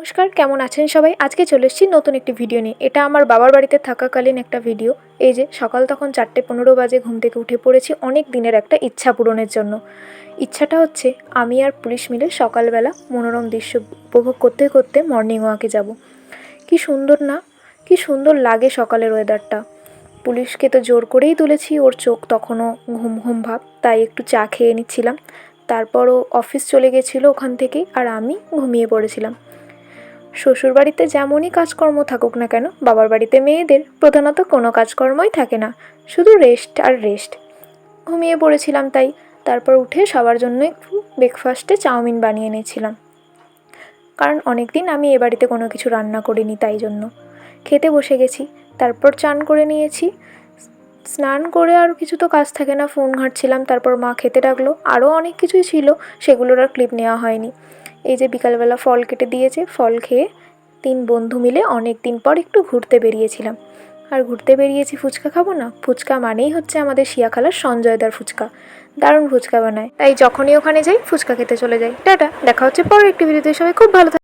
নমস্কার, কেমন আছেন সবাই? আজকে চলে এসেছি নতুন একটি ভিডিও নিয়ে। এটা আমার বাবার বাড়িতে থাকাকালীন একটা ভিডিও এই যে, সকাল তখন চারটে পনেরো বাজে ঘুম থেকে উঠে পড়েছি অনেক দিনের একটা ইচ্ছা পূরণের জন্য। ইচ্ছাটা হচ্ছে, আমি আর পুলিশ মিলে সকালবেলা মনোরম দৃশ্য উপভোগ করতে করতে মর্নিং ওয়াকে যাব। কি সুন্দর না? কি সুন্দর লাগে সকালের ওয়েদারটা পুলিশকে তো জোর করেই তুলেছি, ওর চোখ তখনও ঘুম ঘুম ভাব, তাই একটু চা খেয়ে নিচ্ছিলাম। তারপরও অফিস চলে গেছিল ওখান থেকেই, আর আমি ঘুমিয়ে পড়েছিলাম। শ্বশুরবাড়িতে যেমনই কাজকর্ম থাকুক না কেন, বাবার বাড়িতে মেয়েদের প্রধানত কোনো কাজকর্মই থাকে না, শুধু রেস্ট আর রেস্ট ঘুমিয়ে পড়েছিলাম তাই, তারপর উঠে সবার জন্য একটু ব্রেকফাস্টে চাউমিন বানিয়ে নিয়েছিলাম কারণ অনেক দিন আমি এ বাড়িতে কোনো কিছু রান্না করিনি তাই জন্য। খেতে বসে গেছি, তারপর চান করে নিয়েছি। স্নান করে আর কিছু তো কাজ থাকে না, ফোন ঘাঁটছিলাম, তারপর মা খেতে ডাকলো, আরও অনেক কিছুই ছিল, সেগুলোর আর ক্লিপ নেওয়া হয়নি। এই যে বিকালবেলা ফল কেটে দিয়েছে, ফল খেয়ে তিন বন্ধু মিলে অনেক দিন পর একটু ঘুরতে বেরিয়েছিলাম। আর ঘুরতে বেরিয়েছি ফুচকা খাব না? ফুচকা মানেই হচ্ছে আমাদের শিয়াখালার সঞ্জয়দার ফুচকা। দারুণ ফুচকা বানায়। তাই যখনই ওখানে যাই, ফুচকা খেতে চলে যাই। টাটা, দেখা হচ্ছে পরের একটি ভিডিওতে। সবাই খুব ভালো।